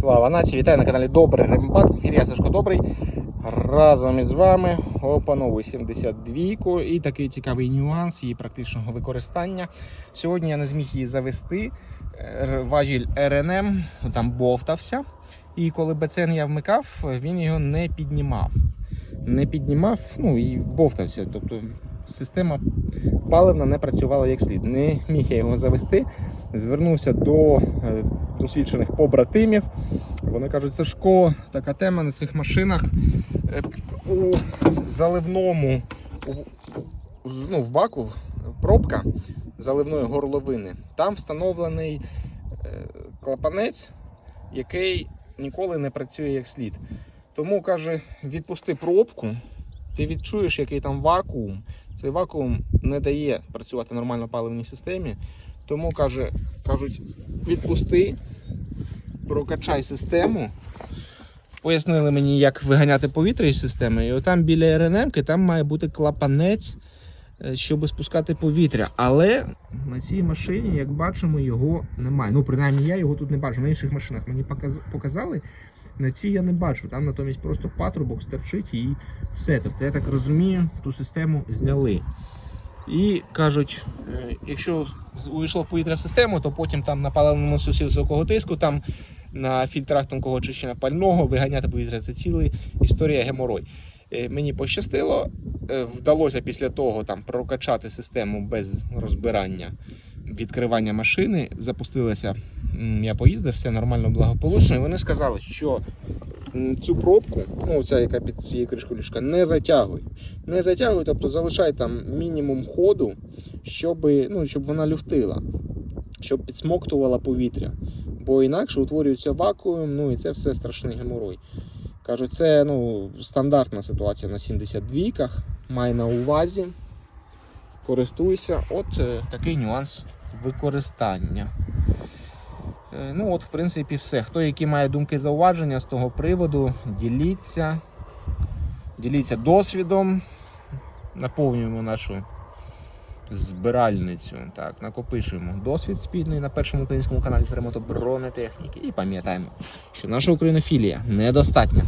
Слава нації, вітаю на каналі Добрий Рембат. Я Сашко Добрий. Разом із вами опановую 72 і такий цікавий нюанс її практичного використання. Сьогодні я не зміг її завести. Е, Важіль РНМ там бовтався. І коли БЦН я вмикав, він його не піднімав. Не піднімав, ну і бовтався. Тобто система паливна не працювала як слід. Не міг я його завести. Звернувся до е, досвідчених побратимів. Вони кажуть, Сашко, така тема на цих машинах е, у заливному ну, в баку пробка заливної горловини. Там встановлений е, клапанець, який ніколи не працює як слід. Тому каже, відпусти пробку, ти відчуєш, який там вакуум. Цей вакуум не дає працювати нормально паливній системі. Тому каже, кажуть, відпусти, прокачай систему. Пояснили мені, як виганяти повітря із системи. І отам біля РНМ там має бути клапанець, е, щоб спускати повітря. Але на цій машині, як бачимо, його немає. Ну, принаймні, я його тут не бачу. На інших машинах мені показали. На цій я не бачу. Там натомість просто патрубок стерчить і все. Тобто, я так розумію, ту систему зняли. І кажуть, е, якщо увійшло в повітря систему, то потім там на паливному сусі високого тиску, там на фільтрах тонкого очищення пального, виганяти повітря це ціла історія геморой. Е, Мені пощастило, е, вдалося після того там прокачати систему без розбирання відкривання машини. Запустилася, я поїздив, все нормально, благополучно. І вони сказали, що цю пробку, ну ця, яка під цією кришкою ліжка, не затягуй. Не затягуй, тобто залишай там мінімум ходу, щоб, ну, щоб вона люфтила, щоб підсмоктувала повітря. Бо інакше утворюється вакуум, ну і це все страшний геморой. Кажу, це ну, стандартна ситуація на 72-ках. Май на увазі. Користуйся. От е, такий нюанс використання. Е, ну, от, в принципі, все. Хто які має думки зауваження з того приводу, діліться. Діліться досвідом. Наповнюємо нашу збиральницю. Так, накопичуємо досвід спільний на першому українському каналі з ремонту бронетехніки. І пам'ятаємо, що наша українофілія недостатня.